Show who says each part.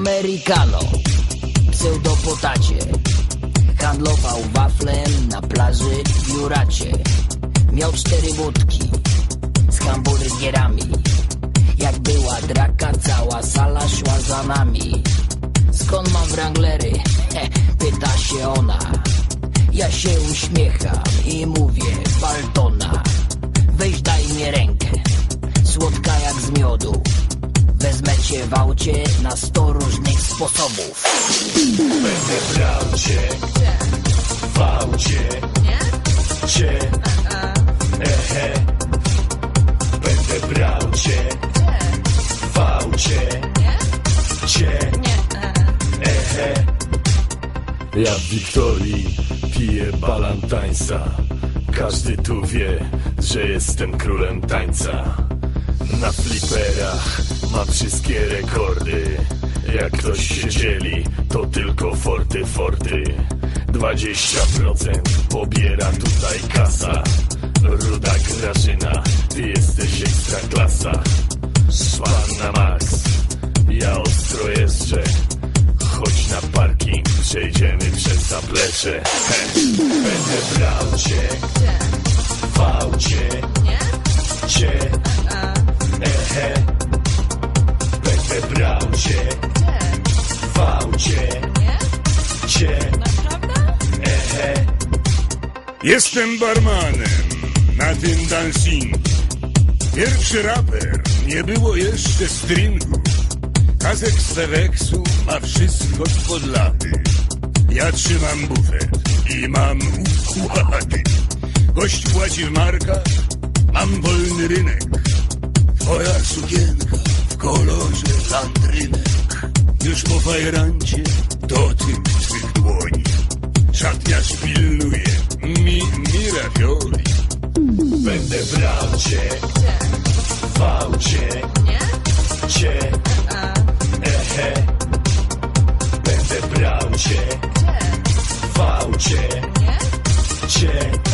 Speaker 1: Americano, pseudopotacie Handlował waflem na plaży w Juracie. Miał cztery budki z hamburgerami. Jak była draka, cała sala szła za nami. Skąd mam wranglery? Pyta się ona. Ja się uśmiecham i mówię Wezmę cię w aucie na sto różnych sposobów.
Speaker 2: Będę brał cię w aucie. Cię. Ehe. Będę brał cię w aucie. Cię. Ehe. Ja w Wiktorii piję balantańsa Każdy tu wie, że jestem królem tańca. Na fliperach mam wszystkie rekordy. Jak ktoś się dzieli, to tylko forty forty. 20% pobiera tutaj kasa. Ruda Grażyna, ty jesteś ekstra klasa. Szpan na max, ja ostro jeżdżę Chodź na parking, przejdziemy przez zaplecze. He, Będę brał cię w aucie. Cię W aucie Cię Ehe
Speaker 3: Jestem barmanem na tym dancingu. Pierwszy raper, nie było jeszcze stringu. Kazek z Feweksu ma wszystko spod lady. Ja trzymam bufet i mam układy. Gość płaci w markach, mam wolny rynek. Twoja sukienka w kolorze Landrynek Już po fajrancie dotyk twych dłoni. Szatniarz pilnuje mi, mi ravioli
Speaker 2: Będę brał cię Wał cię Cię. Ehe. Będę brał cię Wał cię Cię.